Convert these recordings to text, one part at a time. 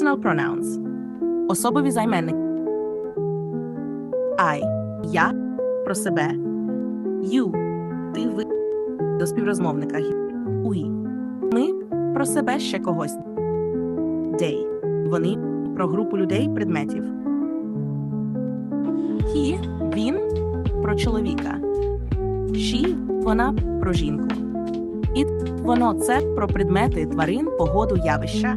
Personal pronouns. Особові займенники. I. Я про себе. You. Ти ви до співрозмовника. We. Ми про себе ще когось. They. Вони про групу людей, предметів. He. Він про чоловіка. She. Вона про жінку. It. Воно це про предмети, тварин, погоду, явища.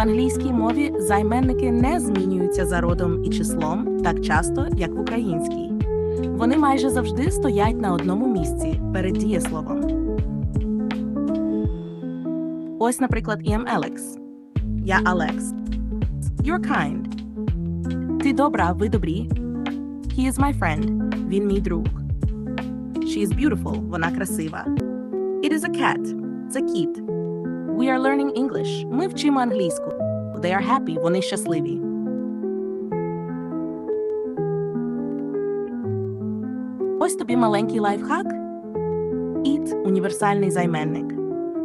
В англійській мові займенники не змінюються за родом і числом так часто, як в українській. Вони майже завжди стоять на одному місці перед дієсловом. Ось, наприклад, I am Alex. Я Алекс. You're kind. Ти добра, ви добрі. He is my friend. Він мій друг. She is beautiful. Вона красива. It is a cat. Це кіт. We are learning English. Ми вчимо англійську. They are happy. Вони щасливі. Ось тобі маленький лайфхак. It – універсальний займенник.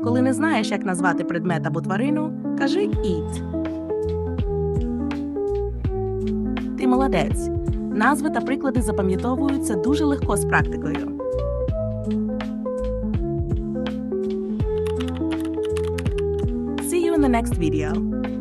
Коли не знаєш, як назвати предмет або тварину, кажи it. Ти молодець. Назви та приклади запам'ятовуються дуже легко з практикою. the next video.